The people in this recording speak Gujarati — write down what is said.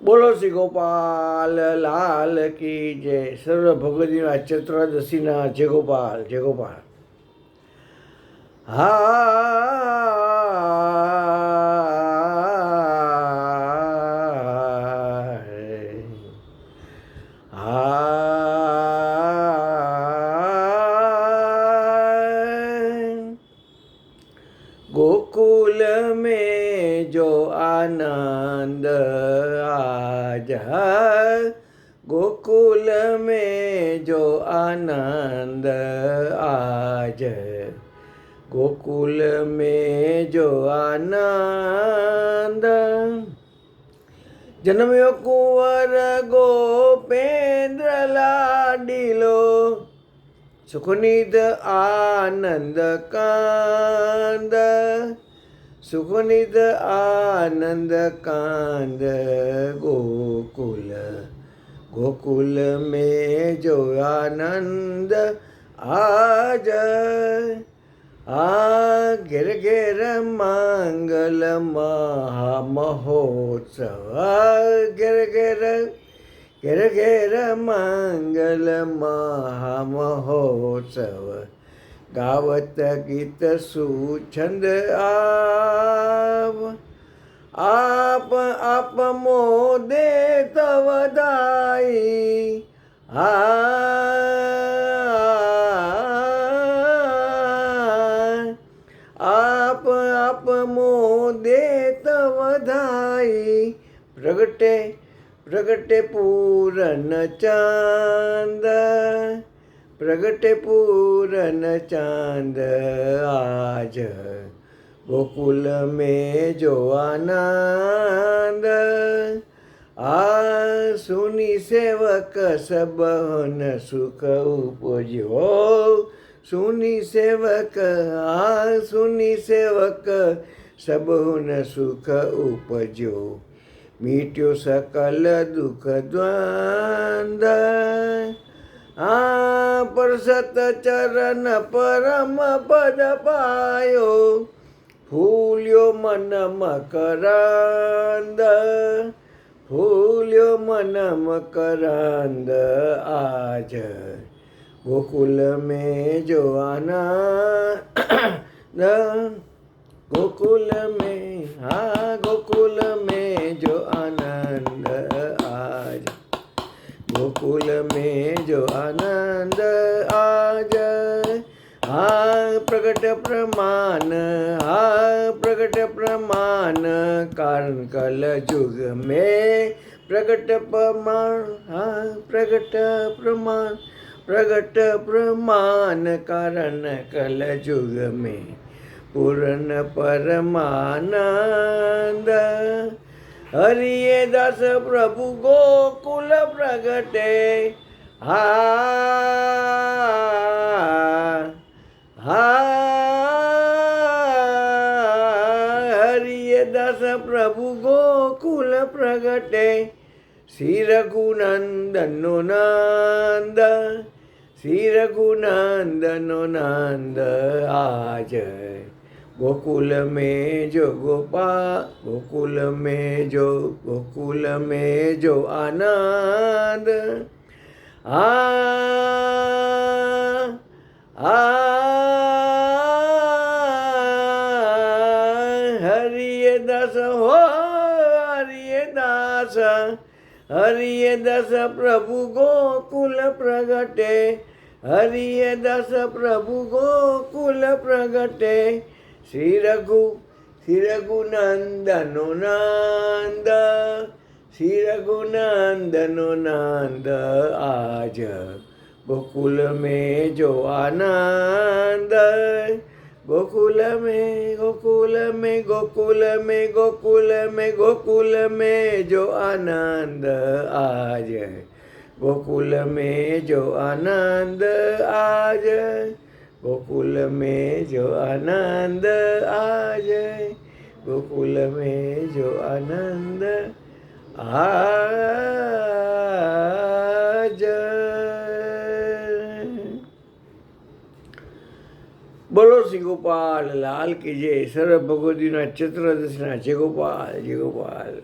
બોલો શ્રી ગોપાલ લાલ કી જય સર્વ ભગવતીના ચતુર્દશીના જય ગોપાલ જય ગોપાલ હા આજ ગોકુલ મેં જો આનંદ. જન્મ્યો કુંવર ગોપેન્દ્ર લાડીલો. સુખનિધ આનંદ કાંદ. સુખનિધ આનંદ કાંદ. ગોકુલ ગોકુલ મેં જો આનંદ. આજ આ ઘેર ઘેર માંગલ મહામહોત્સવ. ઘેર ઘેર ઘેર ઘેર માંગલ મહામહોત્સવ. ગાવત ગીત સુછંદ આવ. આપ આપ મોદે તવદાઈ આ तवधाई प्रगटे प्रगटे पूरन चाँद, प्रगटे पूरन चाँद, आज गोकुल में जो आनंद आ सुनी सेवक सबहन सुख उपजो। सुनी सेवक आ सुनी सेवक સબહુન સુખ ઉપજો. મીટ્યો સકલ દુઃખ દ્વંદ આ પરસત ચરણ પરમ પદ પાયો. ફૂલ્યો મન મકરાંદ. ફૂલ્યો મન મકરાંદ આજ. ગોકુલ મેં જોવાના. गोकुल में हाँ गोकुल में जो आनंद आज। गोकुल में जो आनंद आज हाँ प्रकट प्रमाण हाँ प्रकट प्रमाण, कारण कल युग में प्रकट प्रमाण हाँ प्रकट प्रमाण प्रकट प्रमाण, कारण कल युग में। ಪೂರ್ಣ ಪರಮಾನಂದ. ಹರಿಯೇ ದಾಸ ಪ್ರಭು ಗೋಕುಲ ಪ್ರಗಟೆ. ಹಾ ಹಾ, ಹರಿಯ ದಾಸ ಪ್ರಭು ಗೋಕುಲ ಪ್ರಗಟೆ. ಶ್ರೀ ನಂದ ಶ್ರೀ ರಘುನಂದನು ನಂದ ಆಜಯ गोकुल में जो गोपाल गोकुल में जो, गोकुल में जो आनंद। आ आ दास हो, हरिय दास। हरिय दास प्रभु गोकुल प्रगटे। हरिय दस प्रभु गोकुल प्रगटे। શ્રી રઘુ શ્રી રઘુનંદનો નંદ શ્રી રઘુનંદનો નંદ આજ ગોકુલ મેં જો આનંદ ગોકુલ મેં ગોકુલ મેં ગોકુલ મેં ગોકુલ મેં ગોકુલ મેં જો આનંદ આજ ગોકુલ મેં જો આનંદ આજ ગોકુલ મેં જો આનંદ આ જય ગોકુલ મેં જો આનંદ આ બોલો શ્રી ગોપાલ, લાલ કે જે સર્વ ભગવતીના ચિત્ર દર્શના જય ગોપાલ જય ગોપાલ.